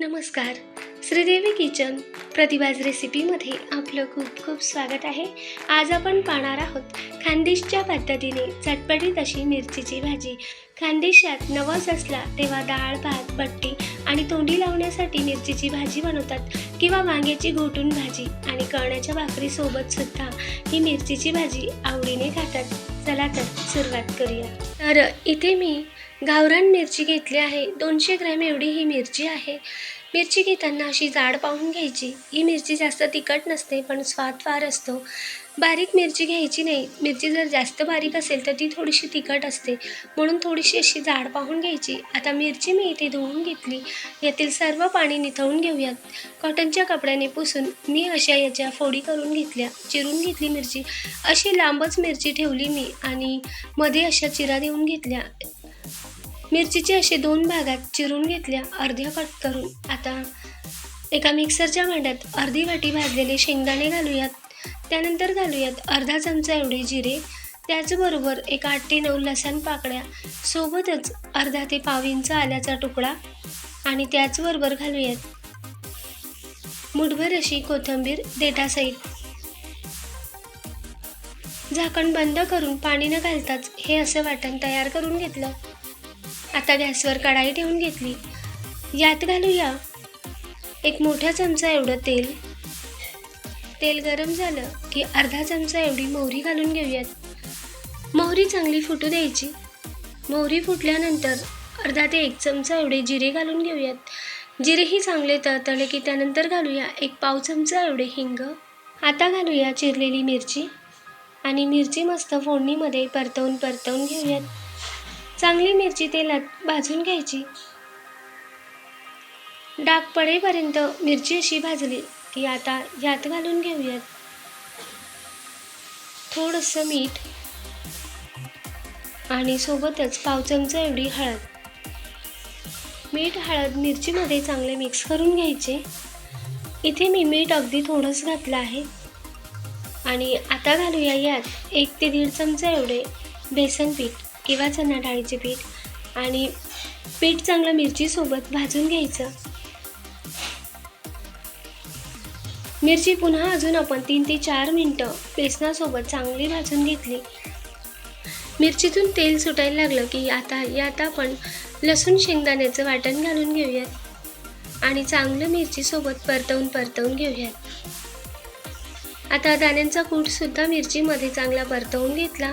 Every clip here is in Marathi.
नमस्कार. श्रीदेवी किचन प्रतिभाज रेसिपीमध्ये आपलं खूप खूप स्वागत आहे. आज आपण पाहणार आहोत खानदेशच्या पद्धतीने चटपटीत अशी मिरचीची भाजी. खानदेशात नवस असला तेव्हा डाळ भात बट्टी आणि तोंडी लावण्यासाठी मिरचीची भाजी बनवतात किंवा वांग्याची घोटून भाजी आणि कळण्याच्या भाकरीसोबतसुद्धा ही मिरचीची भाजी आवडीने खातात. चला तर सुरुवात करूया. तर इथे मी गावरान मिरची घेतली आहे. दोनशे ग्रॅम एवढी ही मिरची आहे. मिरची घेताना अशी जाड पाहून घ्यायची. ही मिरची जास्त तिखट नसते पण स्वाद फार असतो. बारीक मिरची घ्यायची नाही. मिरची जर जास्त बारीक असेल तर ती थोडीशी तिखट असते. म्हणून थोडीशी अशी जाड पाहून घ्यायची. आता मिरची मी इथे धुवून घेतली. यातील सर्व पाणी निथळून घेऊयात. कॉटनच्या कपड्याने पुसून मी अशा याच्या फोडी करून घेतल्या. चिरून घेतली मिरची. अशी लांबच मिरची ठेवली मी आणि मध्ये अशा चिरा देऊन घेतल्या. मिरचीचे असे दोन भागात चिरून घेतल्या. अर्ध्या कट करून. आता एका मिक्सरच्या भांड्यात अर्धी वाटी भाजलेले शेंगदाणे घालूयात. त्यानंतर घालूयात अर्धा चमचा एवढे जिरे त्याचबरोबर एक आठ ते नऊ लसण पाकळ्या सोबतच अर्धा ते पाव इंच आल्याचा तुकडा आणि त्याचबरोबर घालूयात मुठभर अशी कोथिंबीर देठासहित. झाकण बंद करून पाणी न घालताच हे असं वाटण तयार करून घेतलं. आता गॅसवर कढाई ठेवून घेतली. यात घालूया एक मोठा चमचा एवढं तेल तेल गरम झालं की अर्धा चमचा एवढी मोहरी घालून घेऊयात. मोहरी चांगली फुटू द्यायची. मोहरी फुटल्यानंतर अर्धा ते एक चमचा एवढे जिरे घालून घेऊयात. जिरेही चांगले तळतळे की त्यानंतर घालूया एक पाव चमचा एवढे हिंग. आता घालूया चिरलेली मिरची आणि मिरची मस्त फोडणीमध्ये परतवून परतवून घेऊयात. चांगली मिरची तेलात भाजून घ्यायची. डाग पडेपर्यंत मिरची अशी भाजली की आता ह्यात घालून घेऊयात. थोडंसं मीठ आणि सोबतच पाव चमचा एवढी हळद. मीठ हळद मिरचीमध्ये चांगले मिक्स करून घ्यायचे. इथे मी मीठ अगदी थोडंच घातलं आहे. आणि आता घालूया यात एक ते दीड चमचा एवढे बेसन पीठ किंवा चणा डाळीचे पीठ आणि पीठ चांगलं मिरचीसोबत भाजून घ्यायचं. मिरची पुन्हा अजून आपण तीन ते चार मिनटं बेसनासोबत चांगली भाजून घेतली. मिरचीतून तेल सुटायला लागलं की आता यात आपण लसूण शेंगदाण्याचं वाटण घालून घेऊयात. आणि चांगलं मिरचीसोबत परतवून परतवून घेऊयात. आता दाण्यांचा कूटसुद्धा मिरचीमध्ये चांगला परतवून घेतला.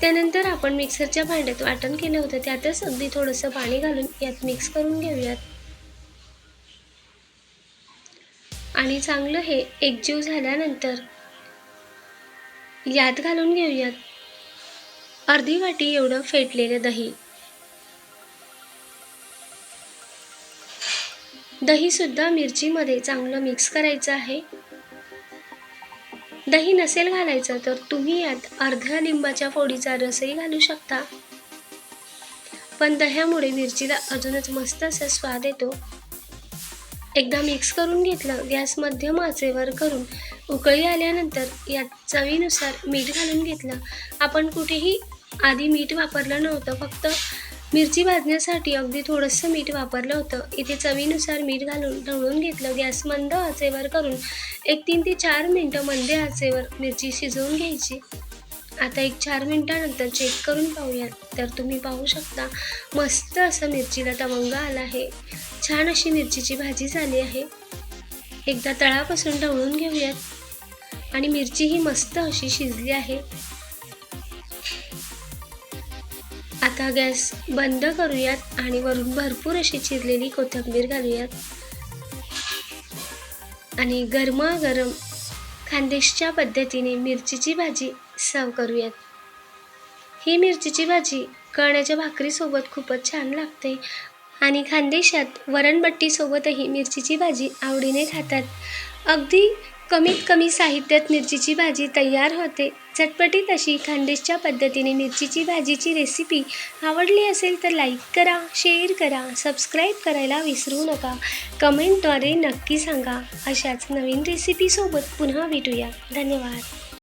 त्यानंतर आपण मिक्सरच्या भांड्यात वाटण केलं होतं. त्यातच अगदी थोडंसं पाणी घालून यात मिक्स करून घेऊयात. आणि चांगलं हे एकजीव झाल्यानंतर. यात घालून घेऊयात. अर्धी वाटी एवढं फेटलेलं दही. दहीसुद्धा मिरचीमध्ये चांगलं मिक्स करायचं आहे. दही नसेल घालायचं तर तुम्ही यात अर्ध्या लिंबाच्या फोडीचा रसही घालू शकता. पण दह्यामुळे मिरचीला अजूनच मस्त असा स्वाद येतो. एकदा मिक्स करून घेतलं गॅस मध्यम आचेवर करून उकळी आल्यानंतर यात चवीनुसार मीठ घालून घेतलं. आपण कुठेही आधी मीठ वापरलं नव्हतं फक्त मिरची भाजण्यासाठी अगदी थोडंसं मीठ वापरलं होतं. इथे चवीनुसार मीठ घालून ढवळून घेतलं गॅस मंद आचेवर करून एक तीन ते चार मिनटं मंद आचेवर मिरची शिजवून घ्यायची. आता एक चार मिनटानंतर चेक करून पाहूयात तर तुम्ही पाहू शकता मस्त असं मिरचीला तवंग आला आहे. छान अशी मिरचीची भाजी झाली आहे. एकदा तळापासून ढवळून घेऊयात. आणि मिरची ही मस्त अशी शिजली आहे. आता गॅस बंद करूयात आणि वरून भरपूर अशी चिरलेली कोथिंबीर घालूयात. आणि गरमागरम खानदेशच्या पद्धतीने मिरचीची भाजी सर्व करूयात. ही मिरचीची भाजी कळण्याच्या भाकरीसोबत खूपच छान लागते. आणि खानदेशात वरणबट्टीसोबतही मिरचीची भाजी आवडीने खातात. अगदी कमीत कमी साहित्यात मिरचीची भाजी तयार होते. झटपटीत अशी खानदेशच्या पद्धतीने मिरचीची भाजीची रेसिपी आवडली असेल तर लाईक करा शेअर करा सबस्क्राईब करायला विसरू नका. कमेंटद्वारे नक्की सांगा. अशाच नवीन रेसिपीसोबत पुन्हा भेटूया. धन्यवाद.